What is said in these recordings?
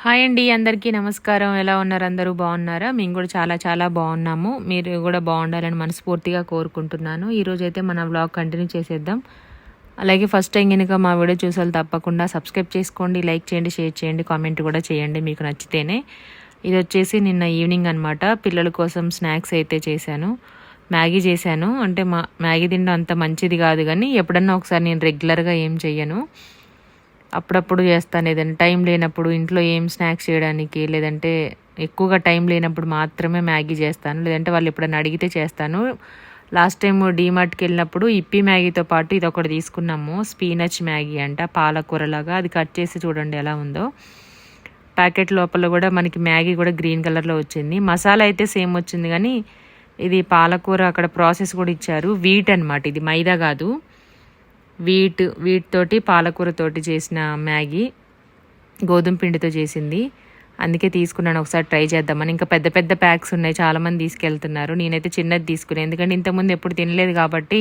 Hi అండి అందరికీ నమస్కారం. ఎలా ఉన్నారు? అందరూ బాగున్నారా? మేము కూడా చాలా చాలా బాగున్నాము. మీరు కూడా బాగుండాలని మనస్ఫూర్తిగా కోరుకుంటున్నాను. ఈరోజు అయితే మన వ్లాగ్ కంటిన్యూ చేసేద్దాం. అలాగే ఫస్ట్ టైం కనుక మా వీడియో చూసాలు తప్పకుండా సబ్స్క్రైబ్ చేసుకోండి లైక్ చేయండి షేర్ చేయండి కామెంట్ కూడా చేయండి మీకు నచ్చితేనే. ఇది వచ్చేసి నిన్న ఈవినింగ్ అనమాట పిల్లల కోసం స్నాక్స్ అయితే చేశాను. మ్యాగీ చేశాను. అంటే మా మ్యాగీ తినడం అంత మంచిది కాదు కానీ ఎప్పుడన్నా ఒకసారి నేను రెగ్యులర్గా ఏం చెయ్యను. అప్పుడప్పుడు చేస్తాను. ఏదైనా టైం లేనప్పుడు ఇంట్లో ఏం స్నాక్స్ చేయడానికి లేదంటే ఎక్కువగా టైం లేనప్పుడు మాత్రమే మ్యాగీ చేస్తాను. లేదంటే వాళ్ళు ఎప్పుడైనా అడిగితే చేస్తాను. లాస్ట్ టైం డీమార్ట్కి వెళ్ళినప్పుడు ఇప్పి మ్యాగీతో పాటు ఇది ఒకటి తీసుకున్నాము. స్పీనచ్ మ్యాగీ అంట పాలకూరలాగా. అది కట్ చేసి చూడండి ఎలా ఉందో. ప్యాకెట్ లోపల కూడా మనకి మ్యాగీ కూడా గ్రీన్ కలర్లో వచ్చింది. మసాలా అయితే సేమ్ వచ్చింది కానీ ఇది పాలకూర అక్కడ ప్రాసెస్ కూడా ఇచ్చారు. వీట్ అనమాట ఇది. మైదా కాదు. వీట్ వీట్ తోటి చేసిన మ్యాగీ గోధుమ పిండితో చేసింది. అందుకే తీసుకున్నాను ఒకసారి ట్రై చేద్దామని. ఇంకా పెద్ద పెద్ద ప్యాక్స్ ఉన్నాయి చాలామంది తీసుకెళ్తున్నారు. నేనైతే చిన్నది తీసుకున్నాను ఎందుకంటే ఇంతకుముందు ఎప్పుడు తినలేదు కాబట్టి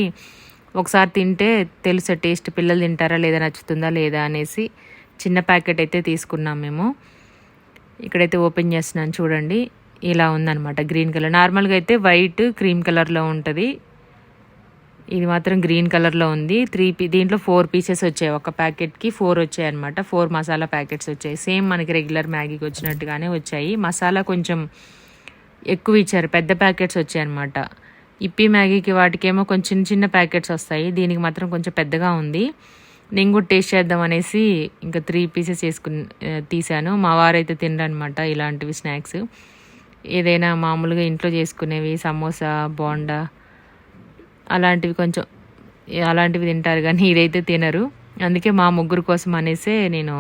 ఒకసారి తింటే తెలుసా టేస్ట్ పిల్లలు తింటారా లేదా నచ్చుతుందా లేదా అనేసి చిన్న ప్యాకెట్ అయితే తీసుకున్నాం మేము. ఇక్కడైతే ఓపెన్ చేస్తున్నాను చూడండి. ఇలా ఉందన్నమాట గ్రీన్ కలర్. నార్మల్గా అయితే వైట్ క్రీమ్ కలర్లో ఉంటుంది. ఇది మాత్రం గ్రీన్ కలర్లో ఉంది. త్రీ పీ దీంట్లో ఫోర్ పీసెస్ వచ్చాయి. ఒక ప్యాకెట్కి ఫోర్ వచ్చాయి అనమాట ఫోర్ మసాలా ప్యాకెట్స్ వచ్చాయి. సేమ్ మనకి రెగ్యులర్ మ్యాగీకి వచ్చినట్టుగానే వచ్చాయి. మసాలా కొంచెం ఎక్కువ ఇచ్చారు. పెద్ద ప్యాకెట్స్ వచ్చాయి అనమాట ఇప్పి మ్యాగీకి వాటికేమో కొంచెం చిన్న చిన్న ప్యాకెట్స్ వస్తాయి. దీనికి మాత్రం కొంచెం పెద్దగా ఉంది. నేను కూడా టేస్ట్ చేద్దాం అనేసి ఇంకా త్రీ పీసెస్ చేసుకుని తీశాను. మా వారైతే తినరనమాట ఇలాంటివి స్నాక్స్. ఏదైనా మామూలుగా ఇంట్లో చేసుకునేవి సమోసా బోండా అలాంటివి కొంచెం అలాంటివి తింటారు కానీ ఇదైతే తినరు. అందుకే మా ముగ్గురు కోసం అనేసే నేను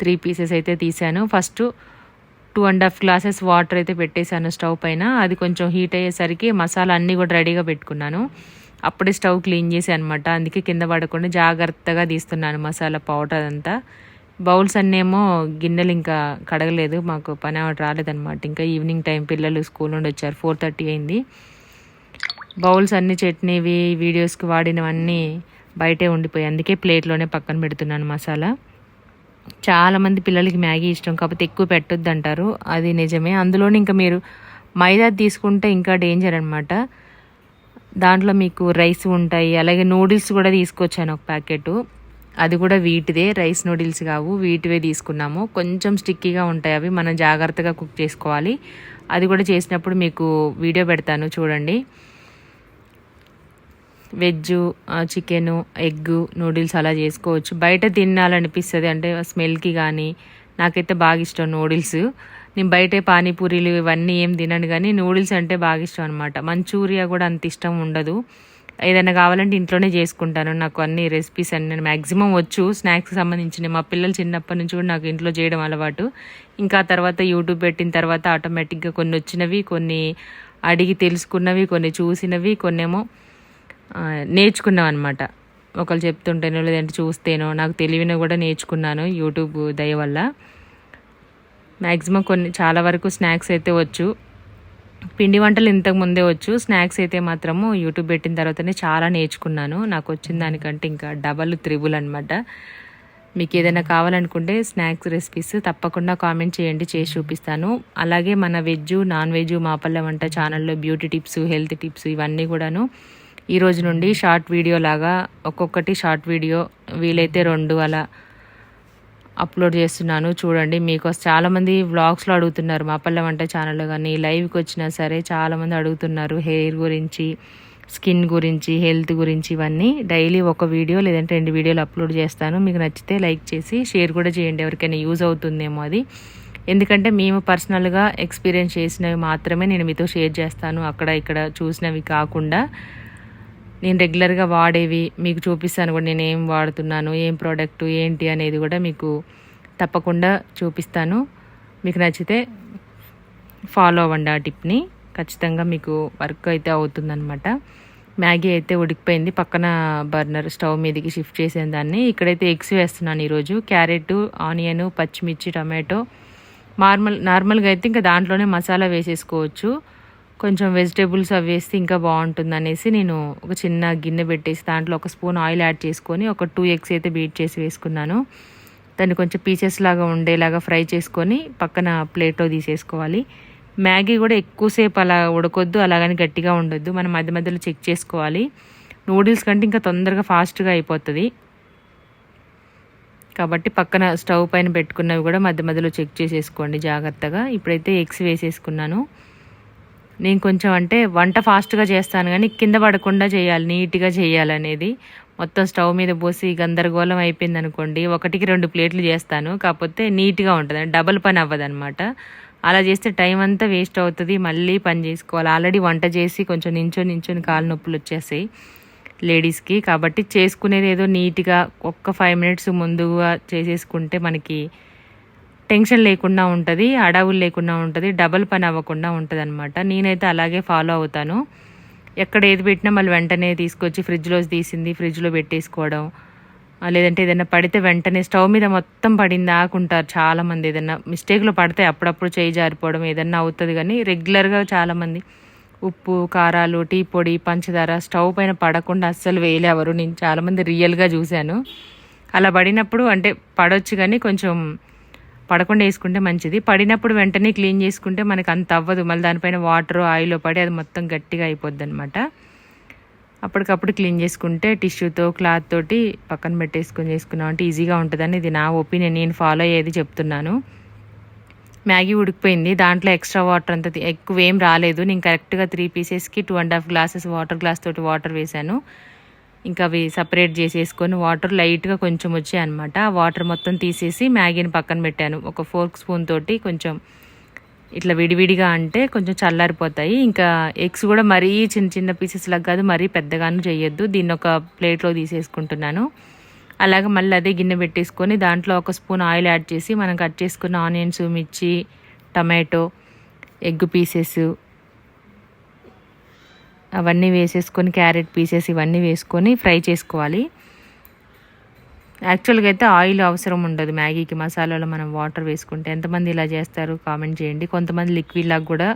త్రీ పీసెస్ అయితే తీసాను first two and half glasses water అయితే పెట్టేశాను స్టవ్ పైన. అది కొంచెం హీట్ అయ్యేసరికి మసాలా అన్నీ కూడా రెడీగా పెట్టుకున్నాను. అప్పుడే స్టవ్ క్లీన్ చేసి అనమాట అందుకే కింద పడకుండా జాగ్రత్తగా తీస్తున్నాను మసాలా పౌడర్ అదంతా బౌల్స్ అన్నేమో గిన్నెలు ఇంకా కడగలేదు. మాకు పని రాలేదన్నమాట. ఇంకా ఈవినింగ్ టైం పిల్లలు స్కూల్ నుండి వచ్చారు. ఫోర్ థర్టీ అయింది. బౌల్స్ అన్ని చట్నీవి వీడియోస్కి వాడినవన్నీ బయటే ఉండిపోయి అందుకే ప్లేట్లోనే పక్కన పెడుతున్నాను మసాలా. చాలామంది పిల్లలకి మ్యాగీ ఇష్టం కాకపోతే ఎక్కువ పెట్టొద్దు అంటారు అది నిజమే. అందులోని ఇంకా మీరు మైదా తీసుకుంటే ఇంకా డేంజర్ అనమాట దాంట్లో మీకు రైస్ ఉంటాయి. అలాగే నూడిల్స్ కూడా తీసుకొచ్చాను ఒక ప్యాకెట్. అది కూడా వీటిదే. రైస్ నూడిల్స్ కావు. వీటివే తీసుకున్నాము. కొంచెం స్టిక్కీగా ఉంటాయి అవి. మనం జాగ్రత్తగా కుక్ చేసుకోవాలి. అది కూడా చేసినప్పుడు మీకు వీడియో పెడతాను. చూడండి. వెజ్ చికెను ఎగ్ నూడిల్స్ అలా చేసుకోవచ్చు. బయట తినాలనిపిస్తుంది. అంటే స్మెల్కి కానీ నాకైతే బాగా ఇష్టం నూడిల్స్. నేను బయట పానీపూరీలు ఇవన్నీ ఏం తినను కానీ నూడిల్స్ అంటే బాగా ఇష్టం అనమాట మంచూరియా కూడా అంత ఇష్టం ఉండదు. ఏదైనా కావాలంటే ఇంట్లోనే చేసుకుంటాను. నాకు అన్ని రెసిపీస్ అన్ని మ్యాక్సిమం వచ్చు. స్నాక్స్కి సంబంధించినవి. మా పిల్లలు చిన్నప్పటి నుంచి కూడా నాకు ఇంట్లో చేయడం అలవాటు. ఇంకా తర్వాత యూట్యూబ్ పెట్టిన తర్వాత ఆటోమేటిక్గా కొన్ని వచ్చినవి కొన్ని అడిగి తెలుసుకున్నవి కొన్ని చూసినవి కొన్నేమో నేర్చుకున్నాం అనమాట ఒకళ్ళు చెప్తుంటేనో లేదంటే చూస్తేనో నాకు తెలివిన కూడా నేర్చుకున్నాను యూట్యూబ్ దయ వల్ల. మ్యాక్సిమం కొన్ని చాలా వరకు స్నాక్స్ అయితే వచ్చు. పిండి వంటలు ఇంతకు ముందే వచ్చు. స్నాక్స్ అయితే మాత్రము యూట్యూబ్ పెట్టిన తర్వాతనే చాలా నేర్చుకున్నాను. నాకు వచ్చిన దానికంటే ఇంకా డబల్ త్రిబుల్ అనమాట మీకు ఏదైనా కావాలనుకుంటే స్నాక్స్ రెసిపీస్ తప్పకుండా కామెంట్ చేయండి చేసి చూపిస్తాను. అలాగే మన వెజ్ నాన్ వెజ్ మాపల్ల వంట ఛానల్లో బ్యూటీ టిప్స్ హెల్త్ టిప్స్ ఇవన్నీ కూడాను ఈ రోజు నుండి షార్ట్ వీడియో లాగా ఒక్కొక్కటి షార్ట్ వీడియో వీలైతే రెండు అలా అప్లోడ్ చేస్తున్నాను. చూడండి మీకు చాలామంది వ్లాగ్స్లో అడుగుతున్నారు మా పల్లె వంట ఛానల్లో కానీ లైవ్కి వచ్చినా సరే చాలామంది అడుగుతున్నారు హెయిర్ గురించి స్కిన్ గురించి హెల్త్ గురించి ఇవన్నీ. డైలీ ఒక వీడియో లేదంటే రెండు వీడియోలు అప్లోడ్ చేస్తాను. మీకు నచ్చితే లైక్ చేసి షేర్ కూడా చేయండి. ఎవరికైనా యూజ్ అవుతుందేమో అది. ఎందుకంటే మేము పర్సనల్గా ఎక్స్పీరియన్స్ చేసినవి మాత్రమే నేను మీతో షేర్ చేస్తాను. అక్కడ ఇక్కడ చూసినవి కాకుండా నేను రెగ్యులర్గా వాడేవి మీకు చూపిస్తాను కూడా నేను ఏం వాడుతున్నాను ఏం ప్రోడక్ట్ ఏంటి అనేది కూడా మీకు తప్పకుండా చూపిస్తాను. మీకు నచ్చితే ఫాలో అవ్వండి ఆ టిప్ని. ఖచ్చితంగా మీకు వర్క్ అయితే అవుతుందన్నమాట. మ్యాగీ అయితే ఉడికిపోయింది. పక్కన బర్నర్ స్టవ్ మీదకి షిఫ్ట్ చేసిన దాన్ని. ఇక్కడైతే ఎగ్స్ వేస్తున్నాను ఈరోజు. క్యారెట్ ఆనియన్ పచ్చిమిర్చి టమాటో నార్మల్ నార్మల్గా అయితే ఇంకా దాంట్లోనే మసాలా వేసేసుకోవచ్చు. కొంచెం వెజిటేబుల్స్ అవి వేస్తే ఇంకా బాగుంటుంది అనేసి నేను ఒక చిన్న గిన్నె పెట్టేసి దాంట్లో ఒక స్పూన్ ఆయిల్ యాడ్ చేసుకొని ఒక టూ ఎగ్స్ అయితే బీట్ చేసి వేసుకున్నాను. దాన్ని కొంచెం పీసెస్ లాగా ఉండేలాగా ఫ్రై చేసుకొని పక్కన ప్లేట్లో తీసేసుకోవాలి. మ్యాగీ కూడా ఎక్కువసేపు అలా ఉడకొద్దు అలాగని గట్టిగా ఉండొద్దు. మనం మధ్య మధ్యలో చెక్ చేసుకోవాలి. నూడిల్స్ కంటే ఇంకా తొందరగా ఫాస్ట్గా అయిపోతుంది. కాబట్టి పక్కన స్టవ్ పైన పెట్టుకున్నవి కూడా మధ్య మధ్యలో చెక్ చేసేసుకోండి జాగ్రత్తగా. ఇప్పుడైతే ఎగ్స్ వేసేసుకున్నాను. నేను కొంచెం అంటే వంట ఫాస్ట్గా చేస్తాను కానీ కింద పడకుండా చేయాలి నీట్గా చేయాలనేది. మొత్తం స్టవ్ మీద పోసి గందరగోళం అయిపోయింది అనుకోండి ఒకటికి రెండు ప్లేట్లు చేస్తాను. కాకపోతే నీట్గా ఉంటుంది డబల్ పని అవ్వదనమాట అలా చేస్తే టైం అంతా వేస్ట్ అవుతుంది మళ్ళీ పని చేసుకోవాలి. ఆల్రెడీ వంట చేసి కొంచెం నించొని నించొని కాలు నొప్పులు వచ్చేసాయి లేడీస్కి. కాబట్టి చేసుకునేది ఏదో నీట్గా ఒక్క ఫైవ్ మినిట్స్ ముందుగా చేసేసుకుంటే మనకి టెన్షన్ లేకుండా ఉంటుంది అడవులు లేకుండా ఉంటుంది డబల్ పని అవ్వకుండా ఉంటుంది అనమాట నేనైతే అలాగే ఫాలో అవుతాను. ఎక్కడ ఏది పెట్టినా మళ్ళీ వెంటనే తీసుకొచ్చి ఫ్రిడ్జ్లో తీసింది ఫ్రిడ్జ్లో పెట్టేసుకోవడం లేదంటే ఏదైనా పడితే వెంటనే స్టవ్ మీద మొత్తం పడింది ఆకుంటారు చాలామంది. ఏదైనా మిస్టేక్లో పడితే అప్పుడప్పుడు చేయి జారిపోవడం ఏదైనా అవుతుంది కానీ రెగ్యులర్గా చాలామంది ఉప్పు కారాలు టీ పొడి పంచదార స్టవ్ పైన పడకుండా అస్సలు వేయలేవరు. నేను చాలామంది రియల్గా చూశాను. అలా పడినప్పుడు అంటే పడవచ్చు కానీ కొంచెం పడకుండా వేసుకుంటే మంచిది. పడినప్పుడు వెంటనే క్లీన్ చేసుకుంటే మనకు అంత అవ్వదు. మళ్ళీ దానిపైన వాటర్ ఆయిల్ పడి అది మొత్తం గట్టిగా అయిపోద్ది అనమాట అప్పటికప్పుడు క్లీన్ చేసుకుంటే టిష్యూతో క్లాత్ తోటి పక్కన పెట్టేసుకొని చేసుకున్నాం అంటే ఈజీగా ఉంటుందని ఇది నా ఒపీనియన్. నేను ఫాలో అయ్యేది చెప్తున్నాను. మ్యాగీ ఉడికిపోయింది. దాంట్లో ఎక్స్ట్రా వాటర్ అంత ఎక్కువ ఏం రాలేదు. నేను కరెక్ట్గా three పీసెస్కి two and half glasses water glass తోటి వాటర్ వేశాను. ఇంకా అవి సపరేట్ చేసేసుకొని వాటర్ లైట్గా కొంచెం వచ్చాయి అనమాట ఆ వాటర్ మొత్తం తీసేసి మ్యాగీని పక్కన పెట్టాను. ఒక ఫోర్క్ స్పూన్ తోటి కొంచెం ఇట్లా విడివిడిగా అంటే కొంచెం చల్లారిపోతాయి. ఇంకా ఎగ్స్ కూడా మరీ చిన్న చిన్న పీసెస్ లాగా కాదు మరీ పెద్దగాను చేయొద్దు. దీన్ని ఒక ప్లేట్లో తీసేసుకుంటున్నాను. అలాగే మళ్ళీ అదే గిన్నె పెట్టేసుకొని దాంట్లో ఒక స్పూన్ ఆయిల్ యాడ్ చేసి మనం కట్ చేసుకున్న ఆనియన్స్ మిర్చి టమాటో ఎగ్ పీసెస్ అవన్నీ వేసేసుకొని క్యారెట్ పీసెస్ ఇవన్నీ వేసుకొని ఫ్రై చేసుకోవాలి. యాక్చువల్గా అయితే ఆయిల్ అవసరం ఉండదు మ్యాగీకి మసాలాలో మనం వాటర్ వేసుకుంటే. ఎంతమంది ఇలా చేస్తారు? కామెంట్ చేయండి. కొంతమంది లిక్విడ్ లాగా కూడా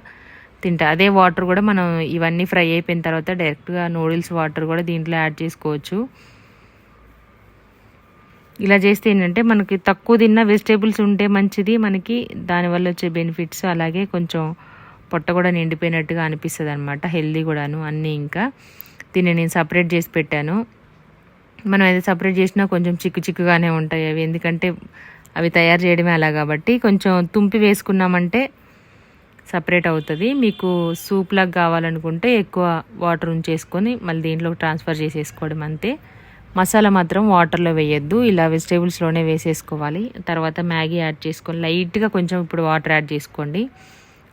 తింటారు అదే వాటర్ కూడా మనం ఇవన్నీ ఫ్రై అయిపోయిన తర్వాత డైరెక్ట్గా నూడిల్స్ వాటర్ కూడా దీంట్లో యాడ్ చేసుకోవచ్చు. ఇలా చేస్తే ఏంటంటే మనకి తక్కువ తిన్న వెజిటేబుల్స్ ఉంటే మంచిది. మనకి దానివల్ల వచ్చే బెనిఫిట్స్ అలాగే కొంచెం పొట్ట కూడా నిండిపోయినట్టుగా అనిపిస్తుంది అనమాట హెల్దీ కూడాను అన్నీ ఇంకా. దీన్ని నేను సపరేట్ చేసి పెట్టాను. మనం ఏదో సపరేట్ చేసినా కొంచెం చిక్కు చిక్కుగానే ఉంటాయి అవి. ఎందుకంటే అవి తయారు చేయడమే అలా కాబట్టి కొంచెం తుంపి వేసుకున్నామంటే సపరేట్ అవుతుంది. మీకు సూప్ లాగా కావాలనుకుంటే ఎక్కువ వాటర్ ఉంచేసుకొని మళ్ళీ దీంట్లో ట్రాన్స్ఫర్ చేసేసుకోవడం అంతే. మసాలా మాత్రం వాటర్లో వేయద్దు. ఇలా వెజిటేబుల్స్లోనే వేసేసుకోవాలి. తర్వాత మ్యాగీ యాడ్ చేసుకొని లైట్గా కొంచెం ఇప్పుడు వాటర్ యాడ్ చేసుకోండి.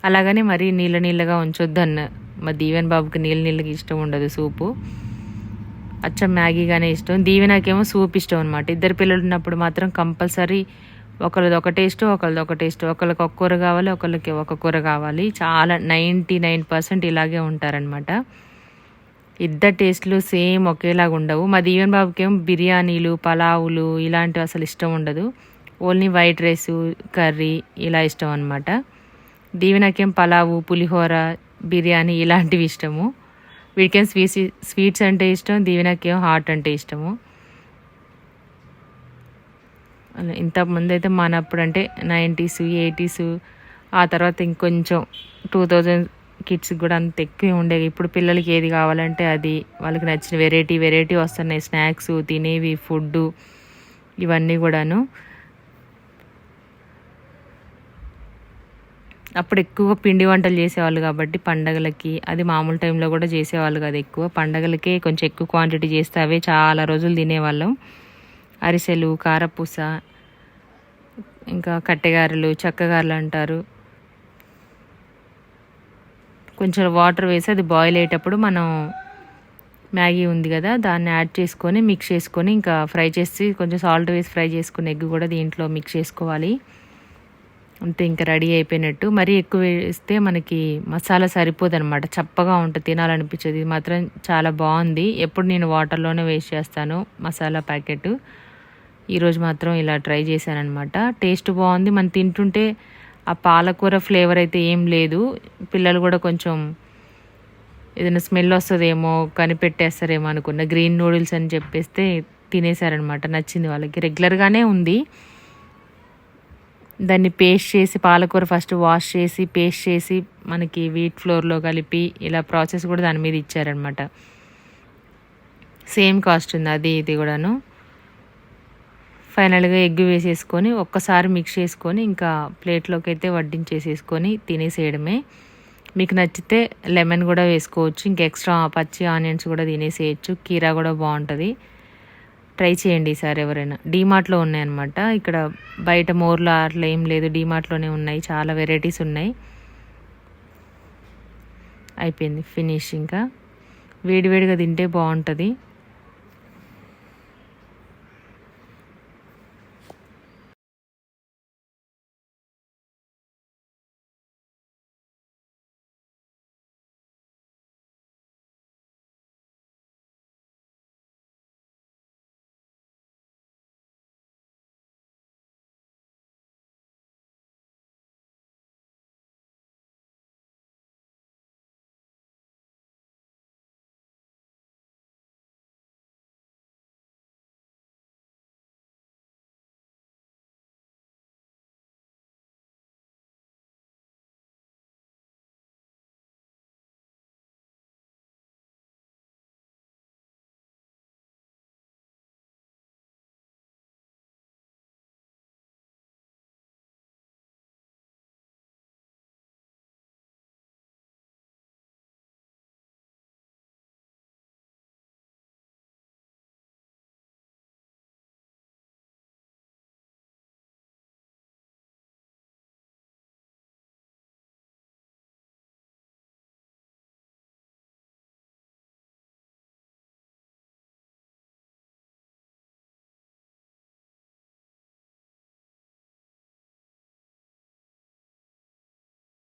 అలాగని మరీ నీళ్ళ నీళ్ళగా ఉంచొద్దు అన్న మా దీవెన్ బాబుకి నీళ్ళ నీళ్ళకి ఇష్టం ఉండదు సూపు. అచ్చం మ్యాగీగానే ఇష్టం. దీవెనకేమో సూప్ ఇష్టం అనమాట ఇద్దరు పిల్లలు ఉన్నప్పుడు మాత్రం కంపల్సరీ ఒకరిది ఒక టేస్ట్ ఒకరిది ఒక టేస్ట్ ఒకరికి ఒక కూర కావాలి ఒకరికి ఒక కూర కావాలి. చాలా నైంటీ నైన్ పర్సెంట్ ఇలాగే ఉంటారనమాట ఇద్దరు టేస్ట్లు సేమ్ ఒకేలాగా ఉండవు. మా దీవెన్ బాబుకి ఏమో బిర్యానీలు పలావులు ఇలాంటివి అసలు ఇష్టం ఉండదు. ఓన్లీ వైట్ రైస్ కర్రీ ఇలా ఇష్టం అనమాట దీవెనకేం పలావు పులిహోర బిర్యానీ ఇలాంటివి ఇష్టము. వీడికేం స్వీట్స్ స్వీట్స్ అంటే ఇష్టం దీవెనకేం హాట్ అంటే ఇష్టము. ఇంతకుముందు అయితే మనప్పుడు అంటే నైంటీస్ ఎయిటీస్ ఆ తర్వాత ఇంకొంచెం టూ థౌజండ్ కిడ్స్కి కూడా అంత ఎక్కువ ఉండేవి ఇప్పుడు పిల్లలకి ఏది కావాలంటే అది వాళ్ళకి నచ్చిన వెరైటీ వెరైటీ వస్తున్నాయి. స్నాక్స్ తినేవి ఫుడ్ ఇవన్నీ కూడాను. అప్పుడు ఎక్కువ పిండి వంటలు చేసేవాళ్ళు కాబట్టి పండగలకి అది మామూలు టైంలో కూడా చేసేవాళ్ళు కాదు ఎక్కువ. పండగలకే కొంచెం ఎక్కువ క్వాంటిటీ చేస్తే అవే చాలా రోజులు తినేవాళ్ళం. అరిసెలు కారపూస ఇంకా కట్టెగారెలు చక్కగారెలు అంటారు. కొంచెం వాటర్ వేసి అది బాయిల్ అయ్యేటప్పుడు మనం మ్యాగీ ఉంది కదా దాన్ని యాడ్ చేసుకొని మిక్స్ చేసుకొని ఇంకా ఫ్రై చేసి కొంచెం సాల్ట్ వేసి ఫ్రై చేసుకుని ఎగ్ కూడా దీంట్లో మిక్స్ చేసుకోవాలి. అంతే ఇంకా రెడీ అయిపోయినట్టు. మరీ ఎక్కువ వేస్తే మనకి మసాలా సరిపోదు అనమాట చప్పగా ఉంటుంది తినాలనిపించదు. ఇది మాత్రం చాలా బాగుంది. ఎప్పుడు నేను వాటర్లోనే వేస్ట్ చేస్తాను మసాలా ప్యాకెట్. ఈరోజు మాత్రం ఇలా ట్రై చేశానమాట టేస్ట్ బాగుంది. మనం తింటుంటే ఆ పాలకూర ఫ్లేవర్ అయితే ఏం లేదు. పిల్లలు కూడా కొంచెం ఏదైనా స్మెల్ వస్తుందేమో కనిపెట్టేస్తారేమో అనుకున్న గ్రీన్ నూడిల్స్ అని చెప్పేస్తే తినేశారనమాట నచ్చింది వాళ్ళకి. రెగ్యులర్గానే ఉంది. దాన్ని పేస్ట్ చేసి పాలకూర ఫస్ట్ వాష్ చేసి పేస్ట్ చేసి మనకి వీట్ ఫ్లోర్లో కలిపి ఇలా ప్రాసెస్ కూడా దాని మీద ఇచ్చారనమాట సేమ్ కాస్ట్ ఉంది అది ఇది కూడాను. ఫైనల్గా ఎగ్ వేసేసుకొని ఒక్కసారి మిక్స్ చేసుకొని ఇంకా ప్లేట్లోకి అయితే వడ్డించేసేసుకొని తినేసేయడమే. మీకు నచ్చితే లెమన్ కూడా వేసుకోవచ్చు ఇంకా ఎక్స్ట్రా పచ్చి ఆనియన్స్ కూడా తినేసేయచ్చు కీరా కూడా బాగుంటుంది. ట్రై చేయండి ఈసారి ఎవరైనా. డీమార్ట్లో ఉన్నాయన్నమాట. ఇక్కడ బయట మోర్లో అట్లా ఏం లేదు. డీమార్ట్లోనే ఉన్నాయి. చాలా వెరైటీస్ ఉన్నాయి. అయిపోయింది. ఫినిష్ ఇంకా. వేడివేడిగా తింటే బాగుంటుంది.